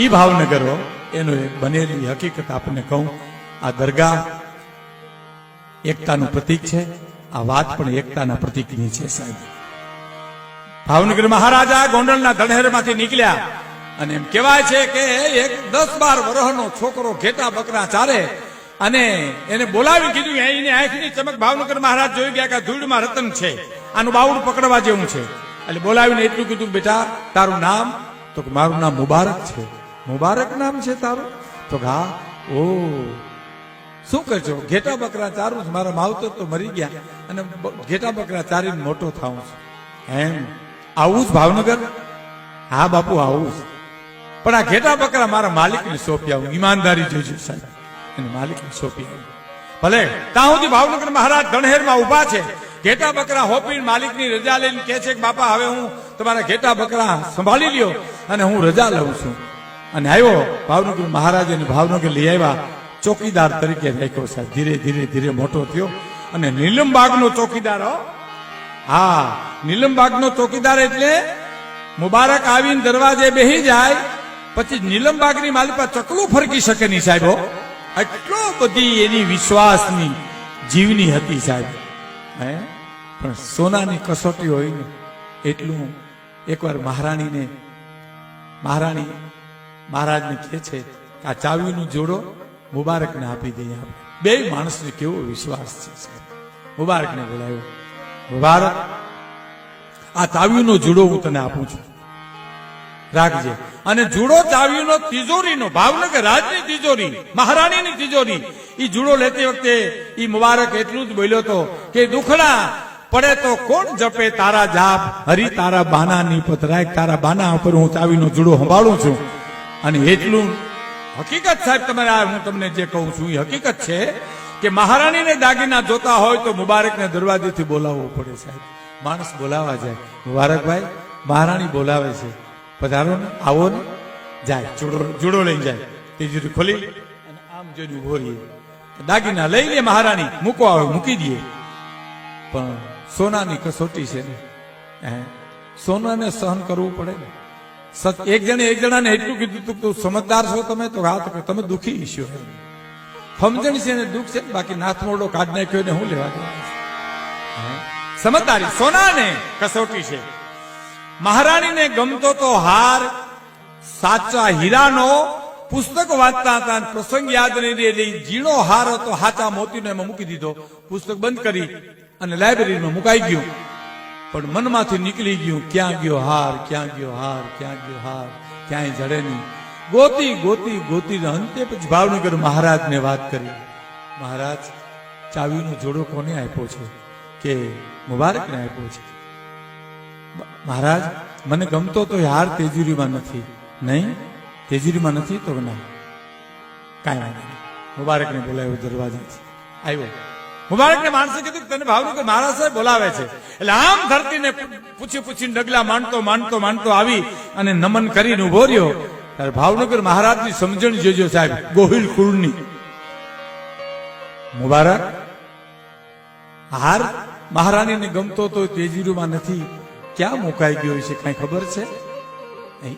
ઈ ભાવનગર, એનો બનેલી હકીકત આપણને કહું, આ દરગાહ એકતાનું પ્રતીક છે, આ વાત પણ એકતાના પ્રતીકની છે સાહેબ. ભાવનગર મહારાજા ગોંડલના ધણેરમાંથી નીકળ્યા અને એમ કહેવાય છે કે એક દસ બાર વર્ષનો છોકરો ઘેટા બકરા ચારે અને એને બોલાવી કીધું એની આંખની ચમક ભાવનગર મહારાજ જોઈ ગયા કે ધૂળમાં રતન છે, આનું બાવડું પકડવા જેવું છે. એટલે બોલાવીને એટલું કીધું, બેટા, તારું નામ, તો મારું નામ મુબારક છે. મુબારક નામ છે તારું? તો ઘા, ઓ. શું કરજો? ઘેટા બકરા ચારું છું મારા માવતર તો મરી ગયા અને ઘેટા બકરા ચારીને મોટો થાઉં છું. એમ. આવું જ ભાવનગર? હા બાપુ, આવું જ. પણ આ ઘેટા બકરા મારા માલિકને સોંપી આવું. ઈમાનદારી જોઈજો સાહેબ. અને માલિકને સોંપી આવું. ભલે, ત્યાં સુધી ભાવનગર મહારાજ ધણહેરમાં ઊભા છે. ઘેટા બકરા હોપીને માલિકની રજા લઈને કહે છે કે, બાપા, હવે હું તમારા ઘેટા બકરા સંભાળી લ્યો અને હું રજા લઉં છું. અને આવ્યો ભાવનગર મહારાજ અને ભાવનગર લઈ આવ્યા. ચોકીદાર તરીકે રાખ્યો સાહેબ. ધીરે ધીરે ધીરે મોટો થયો. અને નીલમબાગનો ચોકીદાર, હો. નીલમબાગનો ચોકીદાર એટલે મુબારક આવીને દરવાજે બેહી જાય, પછી નીલમબાગની માલિકા ચકલું ફરકી શકે નહીં સાહેબ. એટલો બધી એની વિશ્વાસની જીવની હતી સાહેબ. હે? પણ સોનાની કસોટી હોય ને, એટલું એકવાર મહારાણીને, મહારાણી મહારાજને કહે છે કે આ ચાવીનું જોડો મુબારકને આપી દઈએ આપણે. બે માણસને કેવો વિશ્વાસ છે મુબારકને બોલાવ્યો. મુબારક. આ ચાવીનો જુડો હું તને આપું છું. રાખજે. અને જુડો ચાવીનો તિજોરીનો, ભાવનગર રાજની તિજોરી, મહારાણીની તિજોરી એ જુડો લેતી વખતે એ મુબારક એટલું જ બોલ્યો તો કે દુખડા પડે તો કોણ જપે તારા જાપ? હરી તારા બાનાની પતરાય તારા બાના ઉપર હું ચાવીનો જુડો સંભાળું છું. અને એટલું હકીકત સાહેબ તમારે આ હું તમને જે કહું છું, એ હકીકત છે કે મહારાણીને દાગીના જોતા હોય તો મુબારકને દરવાજેથી બોલાવવું પડે સાહેબ. માણસ બોલાવા જાય. મુબારકભાઈ, મહારાણી બોલાવે છે. પધારો ને, આવો ને. જાય જુડો જુડો લઈ જાય. તિજોરી ખોલી. અને આમ જોઈને ઊભો રહીએ. દાગીના લઈ લે મહારાણી મૂકો આવે, મૂકી દઈએ. પણ સોનાની કસોટી છે ને. સોનાને સહન કરવું પડે ને. એક જણે એક જણાને એટલું કીધું તું તું સમજદાર છો, તમે તો હા તમે દુખી છો સમજણ છે ને દુઃખ છે, બાકી નાથ મોરડો કાઢ નાખ્યો ને હું લેવા દેવા છે? હે? સમજદારી કસોટી છે મહારાણીને ગમતો તો હાર, સાચા હીરાનો પુસ્તક વાંચતા હતા પ્રસંગ યાદ નહીં રહે, એટલે ઝીણો હાર હતો, હાચા મોતીનો એમાં મૂકી દીધો પુસ્તક બંધ કરી અને લાઇબ્રેરીમાં મુકાઈ ગયું પણ મનમાંથી નીકળી ગયું, ક્યાં ગયો હાર, ક્યાં ગયો હાર, ક્યાં ગયો હાર, ક્યાંય જડે નહીં. ગોતી ગોતી ગોતી અંતે પછી ભાવનગર મહારાજને વાત કરી. મહારાજ, ચાવીનો જોડો કોને આપ્યો છે? કે મુબારકને આપ્યો છે? મહારાજ, મને ગમતો તો હાર તેજુરીમાં નથી. નહીં? તેજુરીમાં નથી તો ના. કાંઈ વાંધો નહીં. મુબારકને બોલાવ્યો દરવાજાથી. આવ્યો. મુબારકને માણસે કીધું તને ભાવનગર મહારાજ સાહેબ બોલાવે છે. એટલે આમ ધરતીને પૂછી પૂછીને ડગલા માંડતો માંડતો માંડતો આવી અને નમન કરીને ઊભો રહ્યો. ત્યારે ભાવનગર મહારાજની સમજણ જોજો સાહેબ, ગોહિલ કુળની. મુબારક. હાર મહારાણીને ગમતો તો તેજીરુમાં નથી. ક્યાં મુકાઈ ગયો છે કઈ ખબર છે?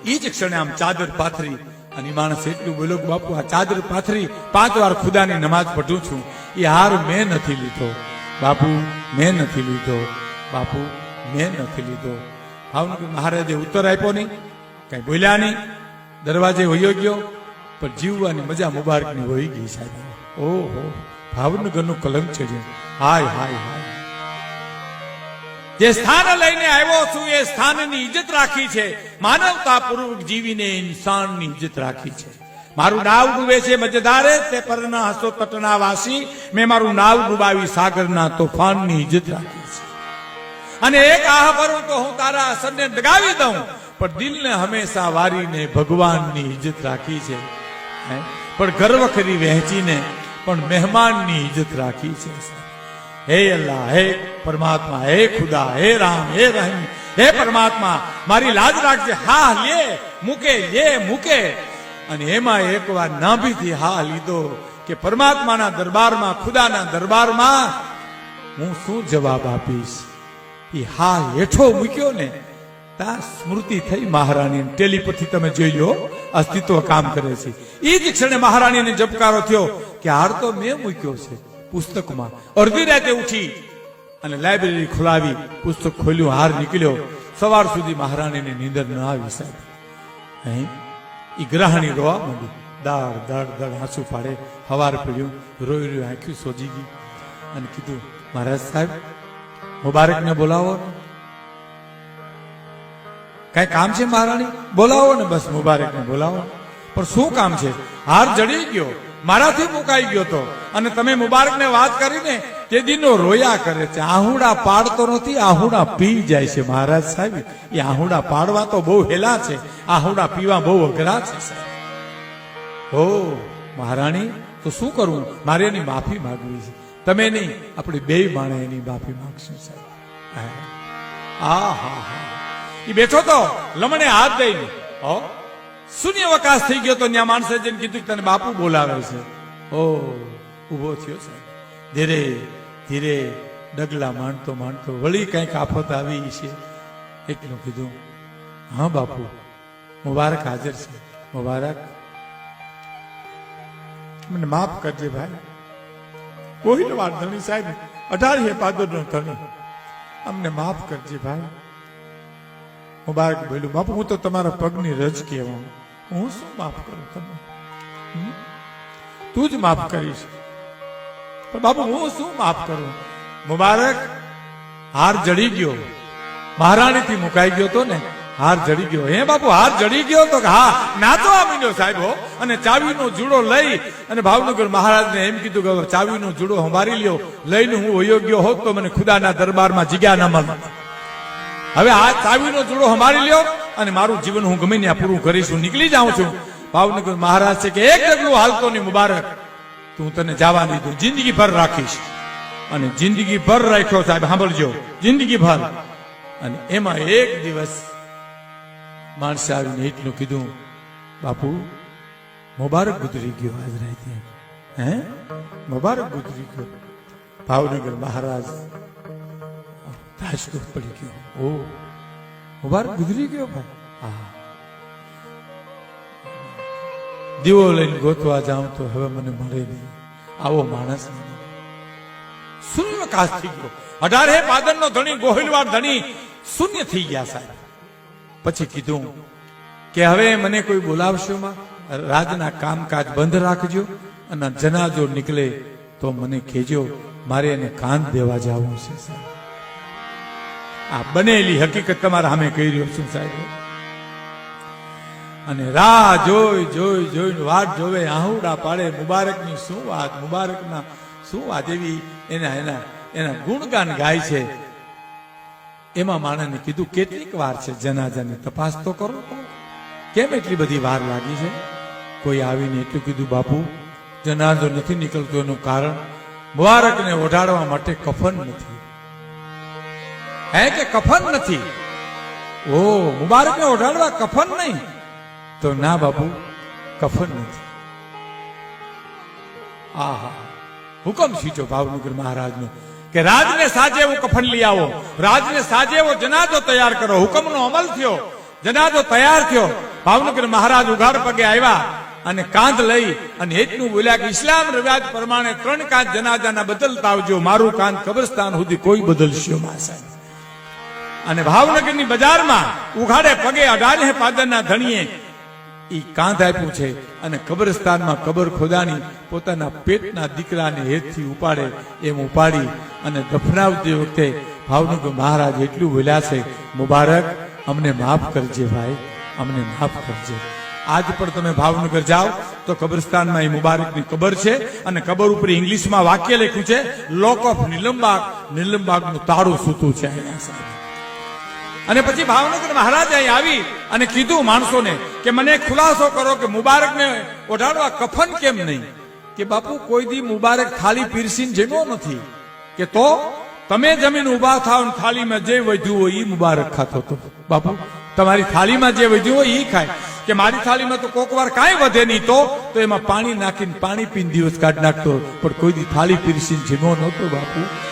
એ જ ક્ષણે આમ ચાદર પાથરી અને માણસ એટલું બોલો બાપુ, આ ચાદર પાથરી પાંચ વાર ખુદાની નમાજ પઢું છું. એ હાર મેં નથી લીધો. બાપુ, મેં નથી લીધો. બાપુ, મેં નથી લીધો. ભાવનગર મહારાજે ઉત્તર આપ્યો નહીં, કઈ બોલ્યા નહીં. દરવાજે વયો ગયો, પણ જીવવાની મજા મુબારકની વહી ગઈ સાહેબ. ઓહો, ભાવનગરનું કલંક ચડ્યું હાય હાય હાય. જે સ્થાન લઈને આવ્યો છું, એ સ્થાનની ઇજ્જત રાખી છે. માનવતા પૂર્વક જીવીને ઇન્સાનની ઇજ્જત રાખી છે. મારું નાવ ડૂબે છે મજેદારે, તે પરના હસો તટના વાસી. મેં મારું નાવ ડૂબાવી સાગરના તોફાનની ઇજ્જત રાખી. છે અને એક આહ ભરું તો હું તારા અસરને દગાવી દઉં. પણ દિલને હંમેશા વારીને ભગવાનની ઇજ્જત રાખી છે? પણ ગર્વખરી વહેંચીને પણ મહેમાનની ઇજ્જત રાખી છે. હે અલ્લાહ, હે પરમાત્મા, હે ખુદા, હે રામ, હે રહીમ, હે પરમાત્મા, મારી લાજ રાખજે, હા લે, મૂકે લે, મૂકે. અને એમાં એકવાર નાભીથી હા લીધો કે પરમાત્માના દરબારમાં, ખુદાના દરબારમાં હું શું જવાબ આપીશ? એ હા હેઠો મૂક્યો ને ત્યાં સ્મૃતિ થઈ મહારાણી ટેલિપથી તમે જોઈ લો, અસ્તિત્વ કામ કરે છે. એ જ ક્ષણે મહારાણીને જપકારો થયો કે હાર તો મેં મૂક્યો છે પુસ્તકમાં. અડધી રાતે ઉઠી અને લાઇબ્રેરી ખોલાવી, પુસ્તક ખોલ્યું, હાર નીકળ્યો. સવાર સુધી મહારાણીને નીંદર ન આવી સાહેબ. અહીં એ ગ્રહણી રોવા માંડી. દાળ દાળ દાળ આંસુ પાડે હવાર પીડ્યું, રોઈ રોઈ આંખ્યું સોજી ગઈ. અને કીધું, મહારાજ સાહેબ મુબારકને બોલાવો. કઈ કામ છે મહારાણી? બોલાવો ને બસ મુબારકને બોલાવો. પણ શું કામ છે? હાર જડી ગયો. મારાથી મુકાઈ ગયો તો. અને તમે મુબારકને વાત કરીને તે દિનો રોયા કરે છે. આહુડા પાડતો નથી, આહુડા પી જાય છે મહારાજ સાહેબ. એ આહુડા પાડવા તો બહુ હેલા છે. આહુડા પીવા બહુ અઘરા છે સાહેબ. હો, મહારાણી, તો શું કરવું મારે એની માફી માગવી છે. તમે નહીં, આપણે બે માણે એની માફી માંગશું, સાહેબ. આ, હા હા. એ બેઠો તો, લમણે હાથ દઈને. ઓ શૂન્યવકાશ થઈ ગયો તો ત્યાં માણસે જઈને કીધું તને બાપુ બોલાવે છે. ઓ, ઊભો થયો, સાહેબ. ધીરે ધીરે, ડગલા માંડતો માંડતો, વળી કંઈક આફત આવી છે. એટલું કીધું, હા, બાપુ, મુબારક હાજર છે, મુબારક. મને માફ કરજે, ભાઈ. વાર ધણી સાહેબ અઢાર હે પાદર નો ધણી. અમને માફ કરજે ભાઈ. મુબારક બોલ્યું. બાપુ, હું તો તમારા પગની રજ કહેવા હું શું માફ કરું તમને? તું જ માફ કરીશ. પણ બાપુ, હું શું માફ કરું? મુબારક, હાર જડી ગયો. મહારાણીથી મુકાઈ ગયો તો ને? હાર જડી ગયો. હે બાપુ, હાર જડી ગયો તો હા, નાચો આમીનો સાહેબ હો. અને ચાવીનો જુડો લઈ અને ભાવનગર મહારાજને એમ કીધું કે ચાવીનો જુડો સંભાળી લ્યો. લઈને હું અયોગ્ય હોત તો મને ખુદાના દરબારમાં જગ્યા ન મળે હવે આ ચાવીનો જુડો સંભાળી લ્યો અને મારું જીવન હું ગમે ત્યાં પૂરું કરીશ નીકળી જાઉં છું. ભાવનગર મહારાજ છે કે એક ડગલું હાલતો નહીં મુબારક. તો હું તને જવા દીધું જિંદગી ભર રાખીશ. અને જિંદગી ભર રાખ્યો સાહેબ, સાંભળજો. જિંદગી ભર અને એમાં એક દિવસ માણસે આવીને એટલું કીધું, બાપુ, મુબારક ગુજરી ગયો આજ રાતે. હે? મુબારક ગુજરી ગયો. ભાવનગર મહારાજ રાજકોટ પડી ગયો. ઓ, મુબારક ગુજરી ગયો ભાઈ હા. દીવો લઈને ગોતવા જાઉં તો હવે મને મળે નહીં. આવો માણસ શૂન્ય શૂન્યકાશ થઈ ગયો. અઢારે પાદરનો ધણી ગોહિલવાર ધણી શૂન્ય થઈ ગયા સાહેબ. પછી કીધું કે હવે મને કોઈ બોલાવશો રાજના કામકાજ બંધ રાખજો અને જનાજો નીકળે તો મને કહેજો, મારે એને કાન દેવા જવું છે આ બનેલી હકીકત તમારા સામે કહી રહ્યો છું, સાહેબ. અને રાહ જોઈ જોઈ, જોઈને વાત જોવે, આહુડા પાડે, મુબારકની શું વાત, મુબારકના શું વાત એવી, એના એના એના ગુણગાન ગાય છે. એમાં માણસને કીધું, કેટલીક વાર છે જનાજાની તપાસ તો કરો કેમ એટલી બધી વાર લાગી છે? કોઈ આવીને એટલું કીધું, બાપુ, જનાજો નથી નીકળતો એનું કારણ મુબારકને ઓઢાડવા માટે કફન નથી. હે કે કફન નથી? ઓ, મુબારકને ઓઢાડવા કફન નહીં? તો ના, બાપુ, કફન નથી. આહા, હુકમ સીચો ભાવનગર મહારાજનો. કે રાજને સાજે એવું કફન લઈ આવો. રાજને સાજે એવો જનાજો તૈયાર કરો. હુકમનો અમલ થયો. જનાજો તૈયાર થયો. ભાવનગર મહારાજ ઉઘાડ પગે આવ્યા અને કાંધ લઈ અને એટલું બોલ્યા કે ઇસ્લામ રિવાજ પ્રમાણે ત્રણ કાંધ જનાજાના બદલતા આવજો. મારું કાંધ કબ્રસ્તાન સુધી કોઈ બદલશો મા સાહેબ. અને ભાવનગરની બજારમાં ઉઘાડે પગે અઢારે પાદરના ધણીએ ઈ કાંધ આપ્યું છે અને કબ્રસ્તાનમાં કબર ખોદાની પોતાના પેટના દીકરાને હેતથી ઉપાડે એમ ઉપાડી અને દફનાવતી વખતે ભાવનગર મહારાજ એટલું બોલ્યા છે, મુબારક, અમને માફ કરજે ભાઈ, અમને માફ કરજે. આજ પણ તમે ભાવનગર જાઓ તો કબ્રસ્તાનમાં એ મુબારકની કબર છે અને કબર ઉપર ઇંગ્લિશમાં વાક્ય લખ્યું છે, લોક ઓફ નિલંબાગ. નિલંબાગનું તાળું સૂતું છે અહીંયા અને પછી ભાવનગર મહારાજ અહીં આવી અને કીધું માણસોને કે મને ખુલાસો કરો કે મુબારકને ઓઢાડવા કફન કેમ નહીં? કે બાપુ, કોઈ દી મુબારક થાળી પીરસીને જમ્યો નથી. કે તો તમે જમીન ઊભા થાવ ને થાળીમાં જે વધ્યું હોય એ મુબારક ખાતો હતો. બાપુ, તમારી થાળીમાં જે વધ્યું હોય એ ખાય. કે મારી થાળીમાં તો કોક વાર કાંઈ વધે નહીં તો તો એમાં પાણી નાખીને પાણી પીને દિવસ કાઢ નાખતો. પણ કોઈ દી થાળી પીરસીને જમ્યો નહોતો બાપુ.